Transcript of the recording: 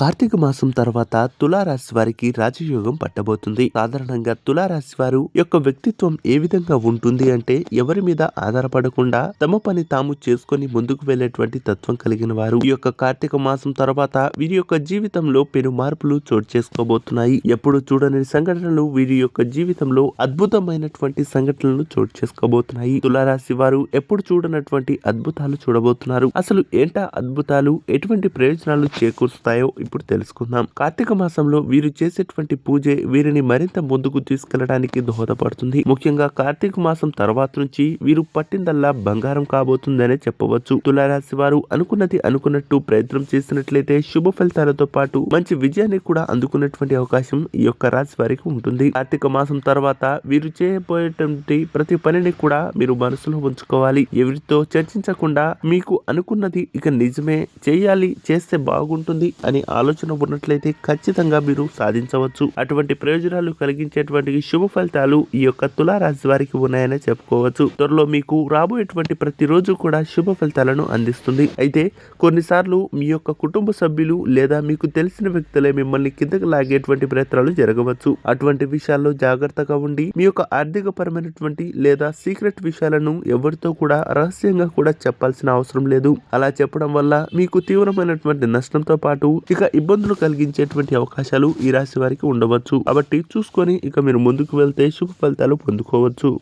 కార్తీక మాసం తర్వాత తులారాశి వారికి రాజయోగం పట్టబోతుంది. సాధారణంగా తులారాశి వారు యొక్క వ్యక్తిత్వం ఏ విధంగా ఉంటుంది అంటే ఎవరి మీద ఆధారపడకుండా తమ పని తాము చేసుకొని ముందుకు వెళ్ళేటువంటి తత్వం కలిగిన వారు. ఈ యొక్క కార్తీక మాసం తర్వాత వీరి యొక్క జీవితంలో పెను మార్పులు చోటు చేసుకోబోతున్నాయి. ఎప్పుడు చూడని సంఘటనలు వీరి యొక్క జీవితంలో అద్భుతమైనటువంటి సంఘటనలు చోటు చేసుకోబోతున్నాయి. తులారాశి వారు ఎప్పుడు చూడనటువంటి అద్భుతాలు చూడబోతున్నారు. అసలు ఏంటా అద్భుతాలు? ఎటువంటి ప్రయోజనాలు చేకూరుస్తాయో? ఇప్పుడు తెలుసుకుందాం. కార్తీక మాసంలో వీరు చేసేటువంటి పూజ వీరిని మరింత ముందుకు తీసుకెళ్ళడానికి దోహదపడుతుంది. ముఖ్యంగా కార్తీక మాసం తర్వాత నుంచి వీరు పట్టిందల్లా బంగారం కాబోతుందనే చెప్పవచ్చు. తులారాశి వారు అనుకున్నది అనుకున్నట్టు ప్రయత్నం చేసినట్లయితే శుభ ఫలితాలతో పాటు మంచి విజయాన్ని కూడా అందుకున్నటువంటి అవకాశం ఈ యొక్క రాశి వారికి ఉంటుంది. కార్తీక మాసం తర్వాత వీరు చేయబోయేటువంటి ప్రతి పనిని కూడా మీరు మనసులో ఉంచుకోవాలి. ఎవరితో చర్చించకుండా మీకు అనుకున్నది ఇక నిజమే చేయాలి చేస్తే బాగుంటుంది అని ఆలోచన ఉన్నట్లయితే ఖచ్చితంగా మీరు సాధించవచ్చు. అటువంటి ప్రయోజనాలు కలిగించేటువంటి శుభ ఫలితాలు ఈ యొక్క తులారాశి వారికి ఉన్నాయని చెప్పుకోవచ్చు. త్వరలో మీకు రాబోయేటువంటి ప్రతిరోజు కూడా శుభ ఫలితాలను అందిస్తుంది. అయితే కొన్నిసార్లు మీ యొక్క కుటుంబ సభ్యులు లేదా మీకు తెలిసిన వ్యక్తులే మిమ్మల్ని కిందకు లాగేటువంటి ప్రయత్నాలు జరగవచ్చు. అటువంటి విషయాల్లో జాగ్రత్తగా ఉండి మీ యొక్క ఆర్థిక పరమైనటువంటి లేదా సీక్రెట్ విషయాలను ఎవరితో కూడా రహస్యంగా కూడా చెప్పాల్సిన అవసరం లేదు. అలా చెప్పడం వల్ల మీకు తీవ్రమైనటువంటి నష్టంతో పాటు ఇక ఇబ్బందులు కలిగించేటువంటి అవకాశాలు ఈ రాశి వారికి ఉండవచ్చు. కాబట్టి చూసుకొని ఇక మీరు ముందుకు వెళ్తే శుభ ఫలితాలు పొందుకోవచ్చు.